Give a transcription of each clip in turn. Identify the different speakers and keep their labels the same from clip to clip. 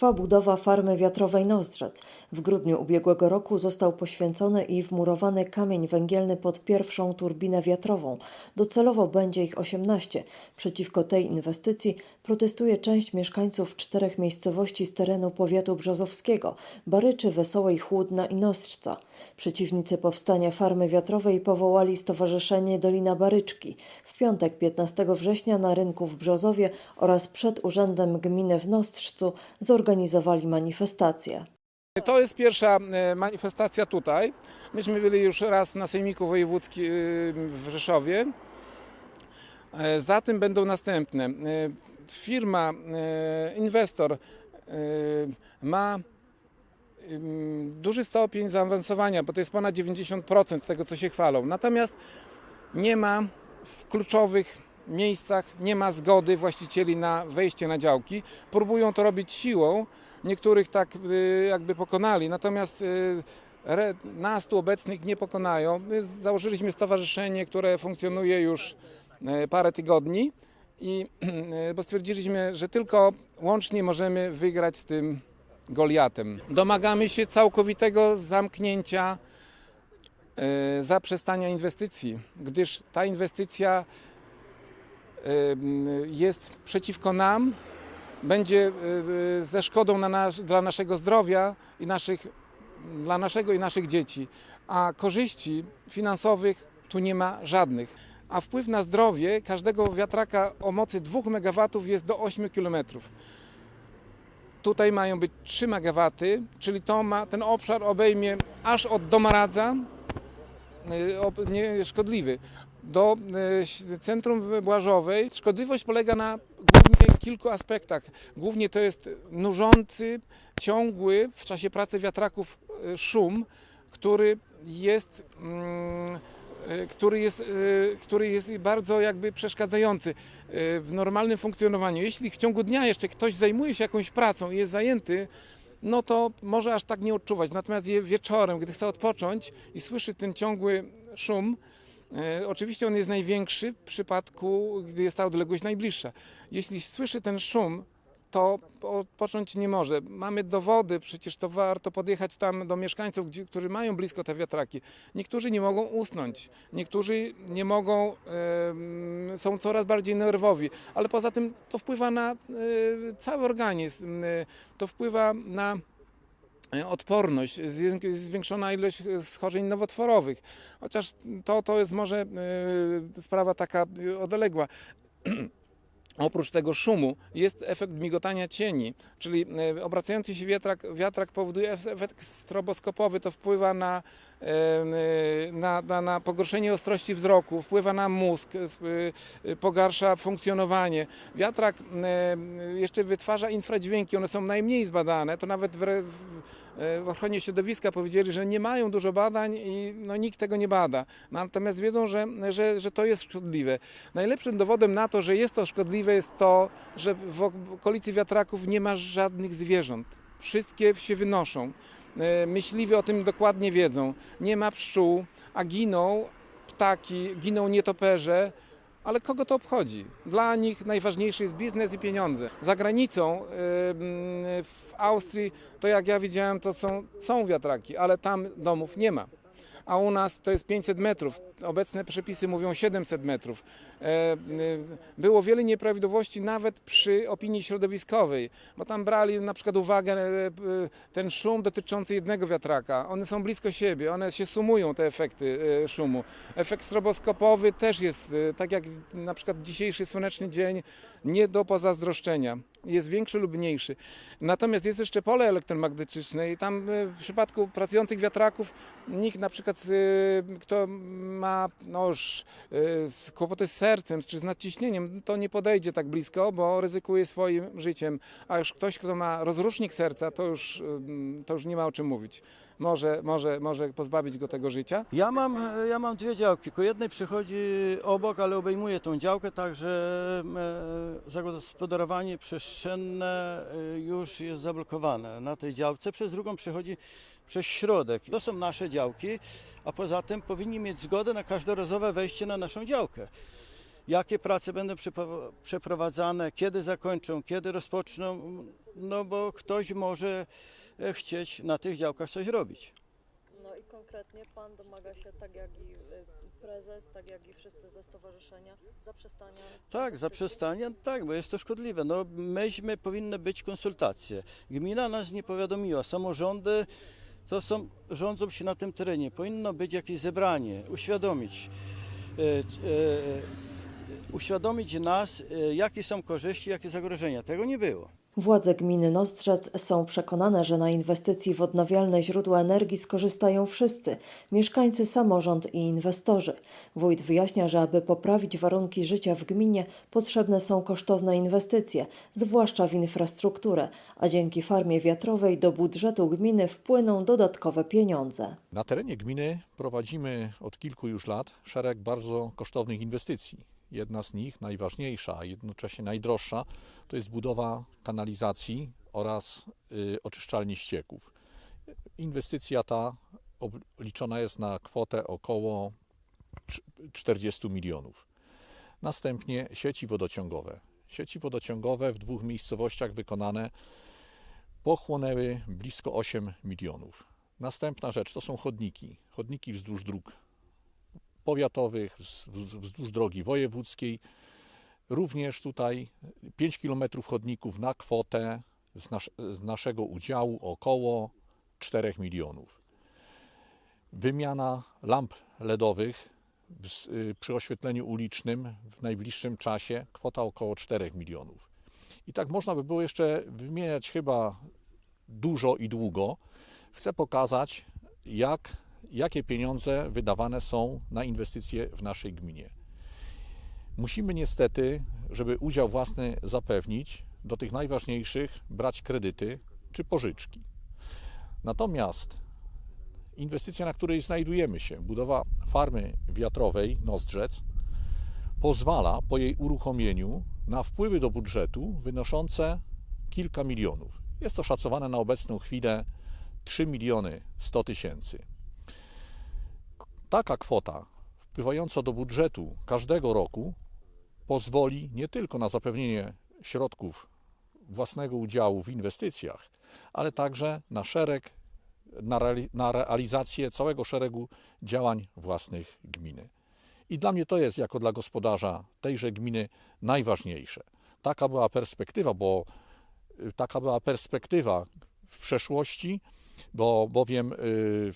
Speaker 1: Trwa budowa farmy wiatrowej Nozdrzec. W grudniu ubiegłego roku został poświęcony i wmurowany kamień węgielny pod pierwszą turbinę wiatrową. Docelowo będzie ich 18. Przeciwko tej inwestycji protestuje część mieszkańców czterech miejscowości z terenu powiatu brzozowskiego Baryczy, Wesołej, Chłódna i Nostrzca. Przeciwnicy powstania farmy wiatrowej powołali Stowarzyszenie Dolina Baryczki. W piątek 15 września na rynku w Brzozowie oraz przed Urzędem Gminy w Nostrzcu zorganizowali manifestację.
Speaker 2: To jest pierwsza e, manifestacja tutaj. Myśmy byli już raz na Sejmiku Wojewódzkim e, w Rzeszowie. E, Za tym będą następne. Firma, inwestor ma duży stopień zaawansowania, bo to jest ponad 90% z tego, co się chwalą. Natomiast nie ma w kluczowych miejscach, nie ma zgody właścicieli na wejście na działki. Próbują to robić siłą, niektórych tak y, jakby pokonali, natomiast y, nas tu obecnych nie pokonają. My założyliśmy stowarzyszenie, które funkcjonuje już y, parę tygodni i bo stwierdziliśmy, że tylko łącznie możemy wygrać z tym Goliatem. Domagamy się całkowitego zamknięcia zaprzestania inwestycji, gdyż ta inwestycja jest przeciwko nam, będzie e, ze szkodą na dla naszego zdrowia i naszych, dla naszego i naszych dzieci, a korzyści finansowych tu nie ma żadnych. A wpływ na zdrowie każdego wiatraka o mocy 2 MW jest do 8 km. Tutaj mają być 3 MW, czyli to ma, ten obszar obejmie aż od Domaradza, y, nie, szkodliwy, do ś- centrum Błażowej. Szkodliwość polega na głównie kilku aspektach. Głównie to jest nużący, ciągły w czasie pracy wiatraków y, szum, który jest, mm, który jest, który jest bardzo jakby przeszkadzający w normalnym funkcjonowaniu. Jeśli w ciągu dnia jeszcze ktoś zajmuje się jakąś pracą i jest zajęty, no to może aż tak nie odczuwać. Natomiast wieczorem, gdy chce odpocząć i słyszy ten ciągły szum, e, oczywiście on jest największy w przypadku, gdy jest ta odległość najbliższa. Jeśli słyszy ten szum, to odpocząć nie może. Mamy dowody, przecież to warto podjechać tam do mieszkańców, którzy mają blisko te wiatraki. Niektórzy nie mogą usnąć, niektórzy nie mogą, są coraz bardziej nerwowi, ale poza tym to wpływa na e, cały organizm, e, to wpływa na e, odporność, zwię- zwiększona ilość schorzeń nowotworowych. Chociaż to, to jest może sprawa taka odległa. Oprócz tego szumu jest efekt migotania cieni, czyli e, obracający się wiatrak, wiatrak powoduje ef- efekt stroboskopowy, to wpływa na, e, na, na, na pogorszenie ostrości wzroku, wpływa na mózg, e, pogarsza funkcjonowanie. Wiatrak jeszcze wytwarza infradźwięki, one są najmniej zbadane, to nawet w, w, e, w ochronie środowiska powiedzieli, że nie mają dużo badań i no, nikt tego nie bada. Natomiast wiedzą, że, że, że to jest szkodliwe. Najlepszym dowodem na to, że jest to szkodliwe jest to, że w okolicy wiatraków nie ma żadnych zwierząt. Wszystkie się wynoszą. E, Myśliwi o tym dokładnie wiedzą. Nie ma pszczół, a giną ptaki, giną nietoperze. Ale kogo to obchodzi? Dla nich najważniejszy jest biznes i pieniądze. Za granicą, w Austrii, to jak ja widziałem, to są, są wiatraki, ale tam domów nie ma. A u nas to jest 500 metrów. Obecne przepisy mówią 700 metrów. E, e, Było wiele nieprawidłowości nawet przy opinii środowiskowej, bo tam brali na przykład uwagę e, ten szum dotyczący jednego wiatraka. One są blisko siebie, one się sumują, te efekty szumu. Efekt stroboskopowy też jest, tak jak na przykład dzisiejszy słoneczny dzień, nie do pozazdroszczenia. Jest większy lub mniejszy. Natomiast jest jeszcze pole elektromagnetyczne i tam w przypadku pracujących wiatraków nikt na przykład, kto ma no już kłopoty z sercem czy z nadciśnieniem, to nie podejdzie tak blisko, bo ryzykuje swoim życiem. A już ktoś, kto ma rozrusznik serca, to już, to już nie ma o czym mówić. Może, może, może pozbawić go tego życia.
Speaker 3: Ja mam, ja mam dwie działki. Ku jednej przychodzi obok, ale obejmuje tą działkę, także e, zagospodarowanie przestrzenne e, już jest zablokowane na tej działce. Przez drugą przychodzi przez środek. To są nasze działki, a poza tym powinni mieć zgodę na każdorazowe wejście na naszą działkę. Jakie prace będą przeprowadzane, kiedy zakończą, kiedy rozpoczną, no bo ktoś może e, chcieć na tych działkach coś robić.
Speaker 1: No i konkretnie pan domaga się, tak jak i y, prezes, tak jak i wszyscy ze stowarzyszenia, zaprzestania.
Speaker 3: Tak, zaprzestanie, tak, bo jest to szkodliwe. No, myśmy, powinny być konsultacje. Gmina nas nie powiadomiła, samorządy to są, rządzą się na tym terenie. Powinno być jakieś zebranie, uświadomić, e, e, uświadomić nas, e, jakie są korzyści, jakie zagrożenia. Tego nie było.
Speaker 1: Władze gminy Nostrzec są przekonane, że na inwestycji w odnawialne źródła energii skorzystają wszyscy mieszkańcy, samorząd i inwestorzy. Wójt wyjaśnia, że aby poprawić warunki życia w gminie, potrzebne są kosztowne inwestycje, zwłaszcza w infrastrukturę, a dzięki farmie wiatrowej do budżetu gminy wpłyną dodatkowe pieniądze.
Speaker 4: Na terenie gminy prowadzimy od kilku już lat szereg bardzo kosztownych inwestycji. Jedna z nich, najważniejsza, a jednocześnie najdroższa, to jest budowa kanalizacji oraz y, oczyszczalni ścieków. Inwestycja ta obliczona jest na kwotę około cz- 40 milionów. Następnie sieci wodociągowe. Sieci wodociągowe w dwóch miejscowościach wykonane pochłonęły blisko 8 milionów. Następna rzecz to są chodniki. Chodniki wzdłuż dróg powiatowych, wz- wz- wzdłuż drogi wojewódzkiej. Również tutaj 5 km chodników na kwotę z, nasz, z naszego udziału około 4 milionów. Wymiana lamp LEDowych y, przy oświetleniu ulicznym w najbliższym czasie kwota około 4 milionów. I tak można by było jeszcze wymieniać chyba dużo i długo. Chcę pokazać, jak, jakie pieniądze wydawane są na inwestycje w naszej gminie. Musimy niestety, żeby udział własny zapewnić, do tych najważniejszych brać kredyty czy pożyczki. Natomiast inwestycja, na której znajdujemy się, budowa farmy wiatrowej Nozdrzec, pozwala po jej uruchomieniu na wpływy do budżetu wynoszące kilka milionów. Jest to szacowane na obecną chwilę 3 miliony 100 tysięcy. Taka kwota wpływająca do budżetu każdego roku pozwoli nie tylko na zapewnienie środków własnego udziału w inwestycjach, ale także na szereg, na, reali- na realizację całego szeregu działań własnych gminy. I dla mnie to jest, jako dla gospodarza tejże gminy, najważniejsze. Taka była perspektywa, bo y, taka była perspektywa w przeszłości, bo bowiem y,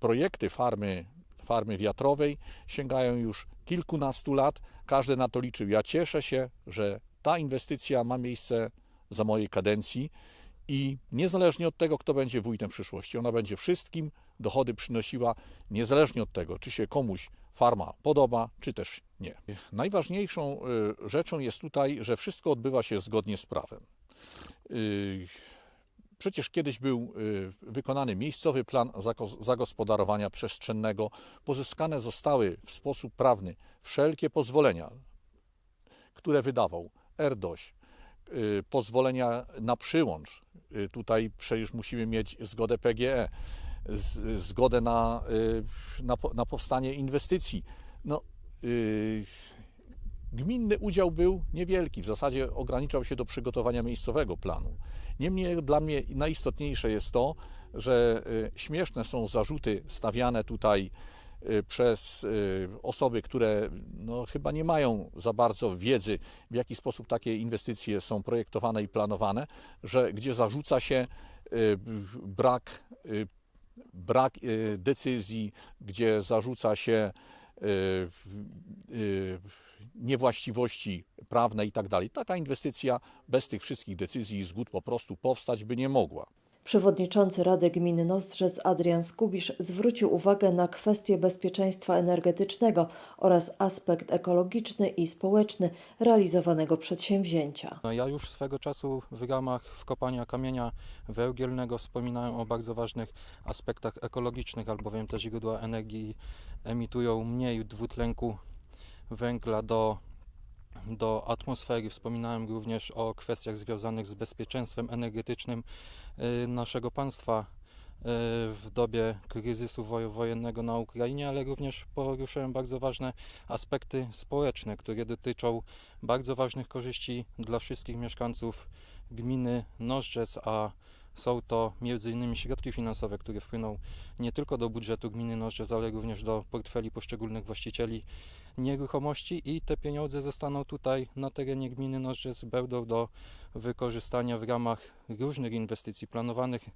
Speaker 4: projekty farmy, farmy wiatrowej sięgają już kilkunastu lat. Każdy na to liczył. Ja cieszę się, że ta inwestycja ma miejsce za mojej kadencji i niezależnie od tego, kto będzie wójtem w przyszłości, ona będzie wszystkim dochody przynosiła, niezależnie od tego, czy się komuś farma podoba, czy też nie. Najważniejszą y, rzeczą jest tutaj, że wszystko odbywa się zgodnie z prawem. Przecież kiedyś był y, wykonany miejscowy plan zagospodarowania przestrzennego. Pozyskane zostały w sposób prawny wszelkie pozwolenia, które wydawał RDOŚ, y, pozwolenia na przyłącz. Y, Tutaj przecież musimy mieć zgodę PGE, zgodę na, na, na powstanie inwestycji. No, Gminny udział był niewielki, w zasadzie ograniczał się do przygotowania miejscowego planu. Niemniej dla mnie najistotniejsze jest to, że y, śmieszne są zarzuty stawiane tutaj y, przez y, osoby, które no, chyba nie mają za bardzo wiedzy, w jaki sposób takie inwestycje są projektowane i planowane, że gdzie zarzuca się brak, brak decyzji, gdzie zarzuca się niewłaściwości prawne i tak dalej. Taka inwestycja bez tych wszystkich decyzji i zgód po prostu powstać by nie mogła.
Speaker 1: Przewodniczący Rady Gminy Nostrzec Adrian Skubisz zwrócił uwagę na kwestie bezpieczeństwa energetycznego oraz aspekt ekologiczny i społeczny realizowanego przedsięwzięcia.
Speaker 5: No, ja już swego czasu w ramach wkopania kamienia węgielnego wspominałem o bardzo ważnych aspektach ekologicznych, albowiem te źródła energii emitują mniej dwutlenku węgla do, do atmosfery. Wspominałem również o kwestiach związanych z bezpieczeństwem energetycznym y, naszego państwa. w dobie kryzysu wojennego na Ukrainie, ale również poruszyłem bardzo ważne aspekty społeczne, które dotyczą bardzo ważnych korzyści dla wszystkich mieszkańców gminy Nożdżec, a są to m.in. środki finansowe, które wpłyną nie tylko do budżetu gminy Nożdżec, ale również do portfeli poszczególnych właścicieli nieruchomości i te pieniądze zostaną tutaj na terenie gminy Nożdżec, będą do wykorzystania w ramach różnych inwestycji, planowanych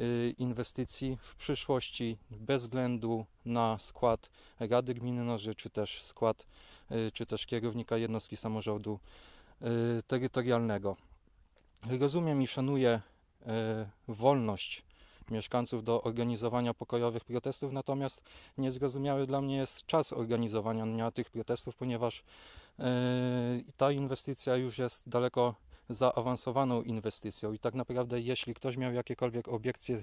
Speaker 5: y, inwestycji w przyszłości bez względu na skład Rady Gminy Nożdżec, czy też skład, y, czy też kierownika jednostki samorządu y, terytorialnego. Rozumiem i szanuję wolność mieszkańców do organizowania pokojowych protestów, natomiast niezrozumiały dla mnie jest czas organizowania tych protestów, ponieważ e, ta inwestycja już jest daleko zaawansowaną inwestycją i tak naprawdę jeśli ktoś miał jakiekolwiek obiekcje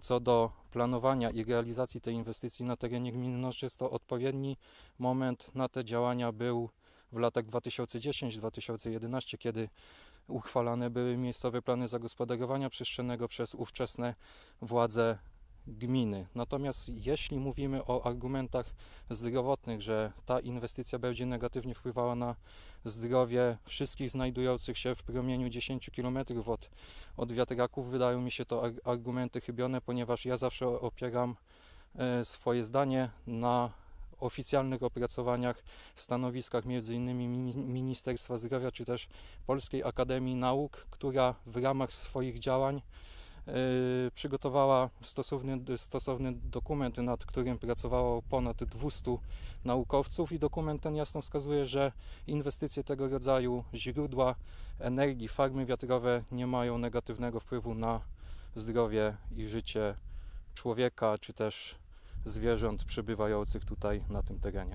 Speaker 5: co do planowania i realizacji tej inwestycji na terenie gminy Nożdżec, to odpowiedni moment na te działania. Był w latach 2010-2011, kiedy uchwalane były miejscowe plany zagospodarowania przestrzennego przez ówczesne władze gminy. Natomiast jeśli mówimy o argumentach zdrowotnych, że ta inwestycja będzie negatywnie wpływała na zdrowie wszystkich znajdujących się w promieniu 10 km od, od wiatraków, wydają mi się to ar- argumenty chybione, ponieważ ja zawsze opieram e, swoje zdanie na oficjalnych opracowaniach, stanowiskach m.in. Mini- Ministerstwa Zdrowia czy też Polskiej Akademii Nauk, która w ramach swoich działań e, przygotowała stosowny, stosowny dokument, nad którym pracowało ponad 200 naukowców i dokument ten jasno wskazuje, że inwestycje tego rodzaju źródła energii, farmy wiatrowe nie mają negatywnego wpływu na zdrowie i życie człowieka czy też zwierząt przebywających tutaj na tym terenie.